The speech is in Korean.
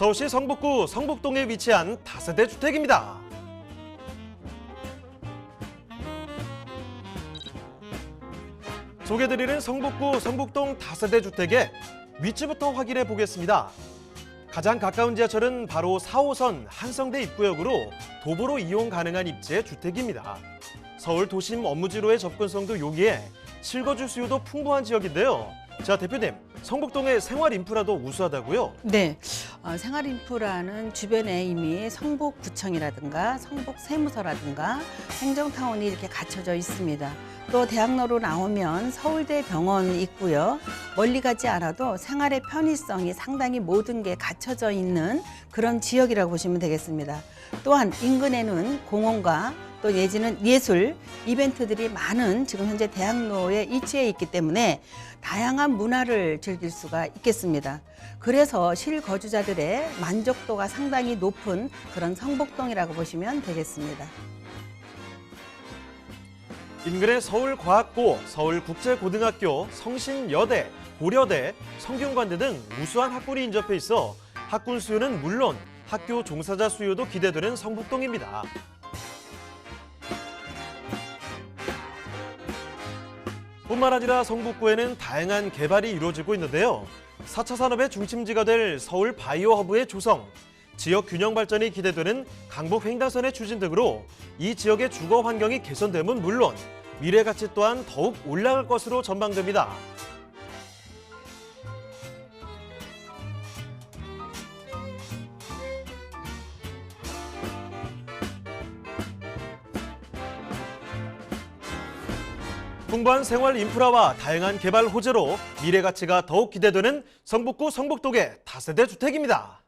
서울시 성북구 성북동에 위치한 다세대 주택입니다. 소개드리는 성북구 성북동 다세대 주택의 위치부터 확인해 보겠습니다. 가장 가까운 지하철은 바로 4호선 한성대 입구역으로 도보로 이용 가능한 입지의 주택입니다. 서울 도심 업무지로의 접근성도 요기에 실거주 수요도 풍부한 지역인데요. 자 대표님, 성북동의 생활 인프라도 우수하다고요? 네, 어, 생활 인프라는 주변에 이미 성북구청이라든가 성북세무서라든가 행정타운이 이렇게 갖춰져 있습니다. 또 대학로로 나오면 서울대 병원이 있고요. 멀리 가지 않아도 생활의 편의성이 상당히 모든 게 갖춰져 있는 그런 지역이라고 보시면 되겠습니다. 또한 인근에는 공원과 또 내지는 예술 이벤트들이 많은 지금 현재 대학로에 위치해 있기 때문에 다양한 문화를 즐길 수가 있겠습니다. 그래서 실거주자들의 만족도가 상당히 높은 그런 성북동이라고 보시면 되겠습니다. 인근의 서울과학고, 서울국제고등학교, 성신여대, 고려대, 성균관대 등 우수한 학군이 인접해 있어 학군 수요는 물론 학교 종사자 수요도 기대되는 성북동입니다. 뿐만 아니라 성북구에는 다양한 개발이 이루어지고 있는데요. 4차 산업의 중심지가 될 서울 바이오 허브의 조성, 지역 균형 발전이 기대되는 강북 횡단선의 추진 등으로 이 지역의 주거 환경이 개선됨은 물론 미래 가치 또한 더욱 올라갈 것으로 전망됩니다. 풍부한 생활 인프라와 다양한 개발 호재로 미래 가치가 더욱 기대되는 성북구 성북동의 다세대 주택입니다.